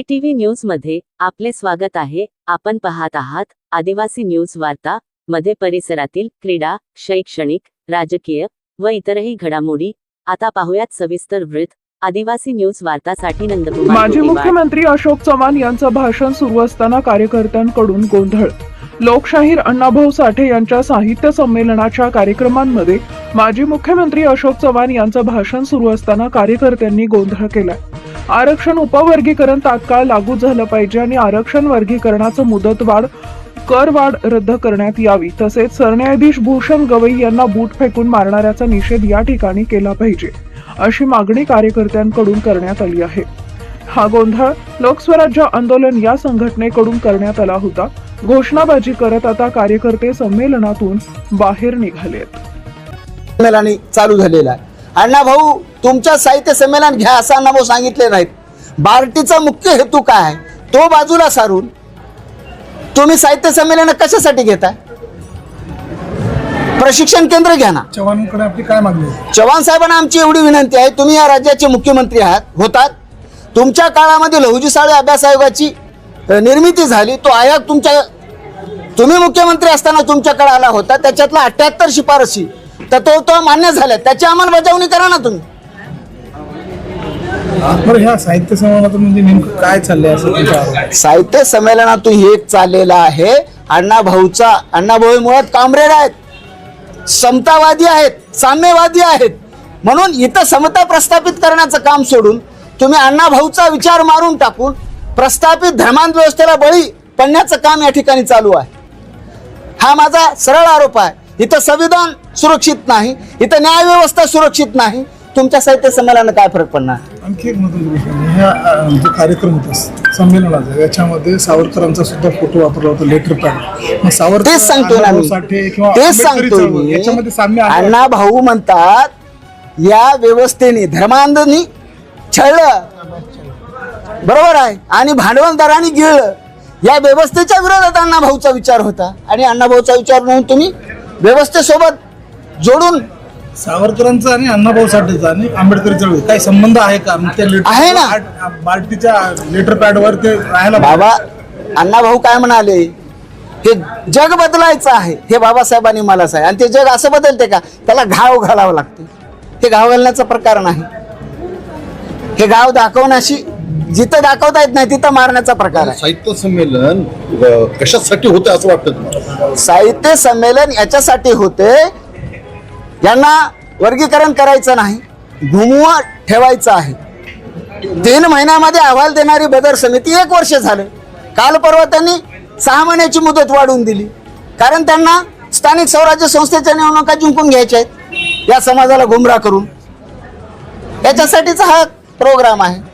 TV न्यूजमध्ये आपले स्वागत आहे. आपण पाहत आहात आदिवासी न्यूज वार्ता मध्ये परिसरातील क्रीडा शैक्षणिक राजकीय व इतरही घडामोडी. आता पाहुयात सविस्तर वृत्त. आदिवासी न्यूज वार्तासाठी नंदकुमार माजी. मुख्यमंत्री अशोक चव्हाण यांचं भाषण सुरू असताना कार्यकर्त्यांकडून गोंधळ. लोकशाहीर अण्णाभाऊ साठे यांच्या साहित्य संमेलनाच्या कार्यक्रमांमध्ये माजी मुख्यमंत्री अशोक चव्हाण यांचं भाषण सुरू असताना कार्यकर्त्यांनी गोंधळ केलाय. आरक्षण उपवर्गीकरण तात्काळ लागू झालं पाहिजे आणि आरक्षण वर्गीकरणाचं मुदतवाढ करवाढ रद्द करण्यात यावी. तसेच सरन्यायाधीश भूषण गवई यांना बूट फेकून मारणाऱ्याचा निषेध या ठिकाणी केला पाहिजे अशी मागणी कार्यकर्त्यांकडून करण्यात आली आहे. हा गोंधळ लोकस्वराज्य आंदोलन या संघटनेकडून करण्यात आला होता. घोषणाबाजी करत आता कार्यकर्ते संमेलनातून बाहेर निघालेत. संमेलनी चालू झालेला आहे. अण्णा भाऊ तुमच्या साहित्य संमेलन घ्या असं अण्णा भाऊ सांगितले नाहीत. बार्टीचा मुख्य हेतू काय आहे? तो बाजूला सारून तुम्ही साहित्य संमेलन कशासाठी घेताय? प्रशिक्षण केंद्र घ्या ना. चव्हाणांकडे आपली काय मागणी? चव्हाण साहेबांना आमची एवढी विनंती आहे तुम्ही या राज्याचे मुख्यमंत्री आहात होतात. तुमच्या काळामध्ये लहुजी साळे अभ्यास आयोगाची निर्मिती झाली तो आयोग तुमच्या तुम्ही मुख्यमंत्री असताना तुमच्याकडे आला होता त्याच्यातला अठ्याहत्तर शिफारसी तर तो तो मान्य झाल्या. त्याची अंमलबजावणी करा ना तुम्ही. बरं ह्या साहित्य संमेलनातून म्हणजे नेमकं काय चाललंय असं तुमच्या आरोप? आहे? साहित्य संमेलनातून हे एक चाललेलं आहे. अण्णा भाऊचा अण्णा भाऊ मुळात कामरेड आहेत. समतावादी आहेत साम्यवादी आहेत. म्हणून इथं समता प्रस्थापित करण्याचं काम सोडून तुम्ही अण्णा भाऊचा विचार मारून टाकून प्रस्थापित धर्मांध व्यवस्थेला बळी पडण्याचं काम या ठिकाणी चालू आहे. हा माझा सरळ आरोप आहे. इथं संविधान सुरक्षित नाही इथं न्यायव्यवस्था सुरक्षित नाही. तुमच्या साहित्य संमेलनानं काय फरक पडणार? आणखी एक महत्वाची गोष्ट म्हणजे ह्या जो कार्यक्रम होता संमेलनाचा याच्यामध्ये सावरकरांचा सुद्धा फोटो वापरला होता लेटर पॅड सावरकर तेच सांगतोय ना अण्णाभाऊ मी. साठे किंवा तेच आंबेडकरी सांगतोय चळवळ मी. याच्यामध्ये साम्य आहे. अण्णा भाऊ म्हणतात या व्यवस्थेने धर्मांधनी छळलं. बरोबर आहे. आणि भांडवलदारांनी गिळलं. या व्यवस्थेच्या विरोधात अण्णा भाऊचा विचार होता. आणि अण्णा भाऊचा विचार म्हणून तुम्ही व्यवस्थेसोबत जोडून सावरकरांचा आणि अण्णाभाऊ साठेचा आणि आंबेडकरी चळवळ काही संबंध आहे का? मग त्या लेटर आहे ना. बार्टीच्या लेटर पॅडवर ते राहायला बाबा अण्णा भाऊ काय म्हणाले? हे जग बदलायचं आहे. हे बाबासाहेबांनी मला सांग. आणि ते जग असं बदलते का? त्याला घाव घालावं लागते. हे घाव घालण्याचा प्रकार नाही. हे गाव दाखवण्याशी जिथं दाखवता येत नाही तिथं मारण्याचा प्रकार आहे. साहित्य संमेलन अ, कशासाठी होतं असं वाटतं तुम्हाला? साहित्य संमेलन याच्यासाठी होते यांना वर्गीकरण करायचं नाही घुमवा ठेवायचं आहे. तीन महिन्यामध्ये अहवाल देणारी बदर समिती एक वर्ष झालं. काल परवा त्यांनी सहा महिन्याची मुदत वाढवून दिली. कारण त्यांना स्थानिक स्वराज्य संस्थेच्या निवडणुका जिंकून घ्यायच्या आहेत. या समाजाला गुमराह करून. याच्यासाठीचा हा प्रोग्राम आहे.